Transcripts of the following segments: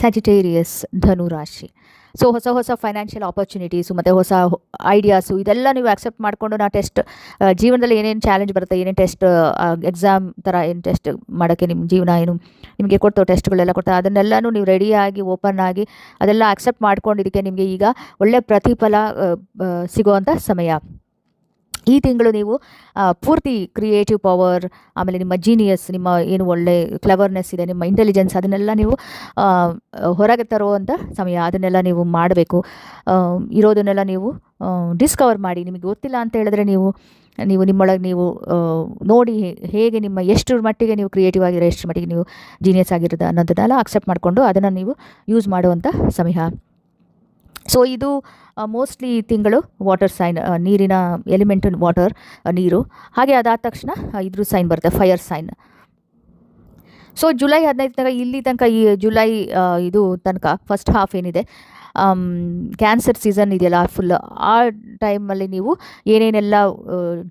ಸ್ಯಾಜಿಟೇರಿಯಸ್ ಧನು ರಾಶಿ ಸೊ ಹೊಸ ಹೊಸ ಫೈನಾನ್ಷಿಯಲ್ ಆಪರ್ಚುನಿಟೀಸು ಮತ್ತು ಹೊಸ ಐಡಿಯಾಸು ಇದೆಲ್ಲ ನೀವು ಆಕ್ಸೆಪ್ಟ್ ಮಾಡಿಕೊಂಡು ನಾ ಟೆಸ್ಟ್ ಜೀವನದಲ್ಲಿ ಏನೇನು ಚಾಲೆಂಜ್ ಬರುತ್ತೆ, ಏನೇನು ಟೆಸ್ಟ್ ಎಕ್ಸಾಮ್ ಥರ ಏನು ಟೆಸ್ಟ್ ಮಾಡೋಕ್ಕೆ ನಿಮ್ಮ ಜೀವನ ಏನು, ನಿಮಗೆ ಕೊಡ್ತೋ ಟೆಸ್ಟ್ಗಳೆಲ್ಲ ಕೊಡ್ತಾರೆ ಅದನ್ನೆಲ್ಲನೂ ನೀವು ರೆಡಿಯಾಗಿ ಓಪನ್ ಆಗಿ, ಅದೆಲ್ಲ ಆಕ್ಸೆಪ್ಟ್ ಮಾಡ್ಕೊಂಡಿದ್ದಕ್ಕೆ ನಿಮಗೆ ಈಗ ಒಳ್ಳೆಯ ಪ್ರತಿಫಲ ಸಿಗುವಂಥ ಸಮಯ. ಈ ತಿಂಗಳು ನೀವು ಪೂರ್ತಿ ಕ್ರಿಯೇಟಿವ್ ಪವರ್ ಆಮೇಲೆ ನಿಮ್ಮ ಜೀನಿಯಸ್ ನಿಮ್ಮ ಏನು ಒಳ್ಳೆ ಕ್ಲವರ್ನೆಸ್ ಇದೆ, ನಿಮ್ಮ ಇಂಟೆಲಿಜೆನ್ಸ್ ಅದನ್ನೆಲ್ಲ ನೀವು ಹೊರಗೆ ತರುವಂಥ ಸಮಯ, ಅದನ್ನೆಲ್ಲ ನೀವು ಮಾಡಬೇಕು. ಇರೋದನ್ನೆಲ್ಲ ನೀವು ಡಿಸ್ಕವರ್ ಮಾಡಿ. ನಿಮಗೆ ಗೊತ್ತಿಲ್ಲ ಅಂತ ಹೇಳಿದ್ರೆ ನೀವು ನೀವು ನಿಮ್ಮೊಳಗೆ ನೀವು ನೋಡಿ ಹೇಗೆ ನಿಮ್ಮ ಎಷ್ಟು ಮಟ್ಟಿಗೆ ನೀವು ಕ್ರಿಯೇಟಿವ್ ಆಗಿರೋ, ಎಷ್ಟು ಮಟ್ಟಿಗೆ ನೀವು ಜೀನಿಯಸ್ ಆಗಿರೋದು ಅನ್ನೋದನ್ನೆಲ್ಲ ಅಕ್ಸೆಪ್ಟ್ ಮಾಡಿಕೊಂಡು ಅದನ್ನು ನೀವು ಯೂಸ್ ಮಾಡುವಂಥ ಸಮಯ. ಸೊ ಇದು ಮೋಸ್ಟ್ಲಿ ತಿಂಗಳು ವಾಟರ್ ಸೈನ್ ನೀರಿನ ಎಲಿಮೆಂಟ್ ವಾಟರ್ ನೀರು. ಹಾಗೆ ಅದಾದ ತಕ್ಷಣ ಇದ್ರ ಸೈನ್ ಬರುತ್ತೆ ಫೈರ್ ಸೈನ್ ಸೊ ಜುಲೈ ಹದಿನೈದು ತನಕ, ಇಲ್ಲಿ ತನಕ ಈ ಜುಲೈ ಇದು ತನಕ ಫಸ್ಟ್ ಹಾಫ್ ಏನಿದೆ ಕ್ಯಾನ್ಸರ್ ಸೀಸನ್ ಇದೆಯಲ್ಲ ಫುಲ್ ಆ ಟೈಮಲ್ಲಿ ನೀವು ಏನೇನೆಲ್ಲ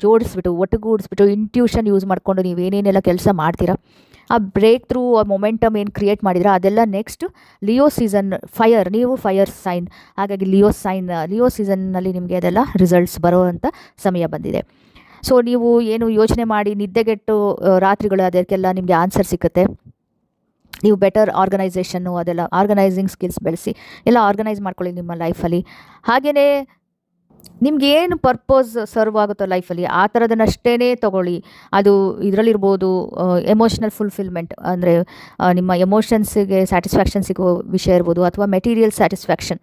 ಜೋಡಿಸ್ಬಿಟ್ಟು, ಒಟ್ಟುಗೂಡಿಸ್ಬಿಟ್ಟು ಇಂಟ್ಯೂಷನ್ ಯೂಸ್ ಮಾಡಿಕೊಂಡು ನೀವು ಏನೇನೆಲ್ಲ ಕೆಲಸ ಮಾಡ್ತೀರಾ ಆ ಬ್ರೇಕ್ ಥ್ರೂ ಮೊಮೆಂಟಮ್ ಏನು ಕ್ರಿಯೇಟ್ ಮಾಡಿದ್ರೆ, ಅದೆಲ್ಲ ನೆಕ್ಸ್ಟ್ ಲಿಯೋ ಸೀಸನ್ ಫೈರ್ ನೀವು ಫೈರ್ ಸೈನ್ ಹಾಗಾಗಿ ಲಿಯೋ ಸೈನ್ ಲಿಯೋ ಸೀಸನ್ನಲ್ಲಿ ನಿಮಗೆ ಅದೆಲ್ಲ ರಿಸಲ್ಟ್ಸ್ ಬರೋವಂಥ ಸಮಯ ಬಂದಿದೆ. ಸೊ ನೀವು ಏನು ಯೋಚನೆ ಮಾಡಿ ನಿದ್ದೆಗೆಟ್ಟು ರಾತ್ರಿಗಳು ಅದಕ್ಕೆಲ್ಲ ನಿಮಗೆ ಆನ್ಸರ್ ಸಿಗುತ್ತೆ ನೀವು ಬೆಟರ್ ಆರ್ಗನೈಸೇಷನ್ನು ಅದೆಲ್ಲ ಆರ್ಗನೈಸಿಂಗ್ ಸ್ಕಿಲ್ಸ್ ಬೆಳೆಸಿ, ಎಲ್ಲ ಆರ್ಗನೈಸ್ ಮಾಡ್ಕೊಳ್ಳಿ ನಿಮ್ಮ ಲೈಫಲ್ಲಿ ಹಾಗೆಯೇ ನಿಮ್ಗೆ ಏನು ಪರ್ಪೋಸ್ ಸರ್ವ್ ಆಗುತ್ತೋ ಲೈಫಲ್ಲಿ ಆ ಥರದನ್ನಷ್ಟೇ ತೊಗೊಳ್ಳಿ. ಅದು ಇದರಲ್ಲಿರ್ಬೋದು ಎಮೋಷ್ನಲ್ ಫುಲ್ಫಿಲ್ಮೆಂಟ್ ಅಂದರೆ ನಿಮ್ಮ ಎಮೋಷನ್ಸಿಗೆ ಸ್ಯಾಟಿಸ್ಫ್ಯಾಕ್ಷನ್ ಸಿಗೋ ವಿಷಯ ಇರ್ಬೋದು, ಅಥವಾ ಮೆಟೀರಿಯಲ್ ಸ್ಯಾಟಿಸ್ಫ್ಯಾಕ್ಷನ್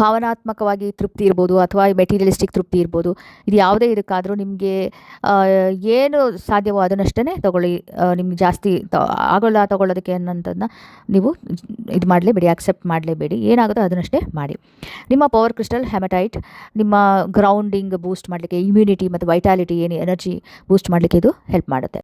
ಭಾವನಾತ್ಮಕವಾಗಿ ತೃಪ್ತಿ ಇರ್ಬೋದು ಅಥವಾ ಮೆಟೀರಿಯಲಿಸ್ಟಿಕ್ ತೃಪ್ತಿ ಇರ್ಬೋದು. ಇದು ಯಾವುದೇ ಇದಕ್ಕಾದರೂ ನಿಮಗೆ ಏನು ಸಾಧ್ಯವೋ ಅದನ್ನಷ್ಟೇ ತೊಗೊಳ್ಳಿ. ನಿಮ್ಗೆ ಜಾಸ್ತಿ ಆಗೋಲ್ಲ ತೊಗೊಳ್ಳೋದಕ್ಕೆ ಅನ್ನೋಂಥದ್ದನ್ನ ನೀವು ಇದು ಮಾಡಲೇಬೇಡಿ ಆಕ್ಸೆಪ್ಟ್ ಮಾಡಲೇಬೇಡಿ. ಏನಾಗುತ್ತೋ ಅದನ್ನಷ್ಟೇ ಮಾಡಿ. ನಿಮ್ಮ ಪವರ್ ಕ್ರಿಸ್ಟಲ್ ಹೆಮಟೈಟ್ ನಿಮ್ಮ ಗ್ರೌಂಡಿಂಗ್ ಬೂಸ್ಟ್ ಮಾಡಲಿಕ್ಕೆ ಇಮ್ಯುನಿಟಿ ಮತ್ತು ವೈಟಾಲಿಟಿ ಏನು ಎನರ್ಜಿ ಬೂಸ್ಟ್ ಮಾಡಲಿಕ್ಕೆ ಇದು ಹೆಲ್ಪ್ ಮಾಡುತ್ತೆ.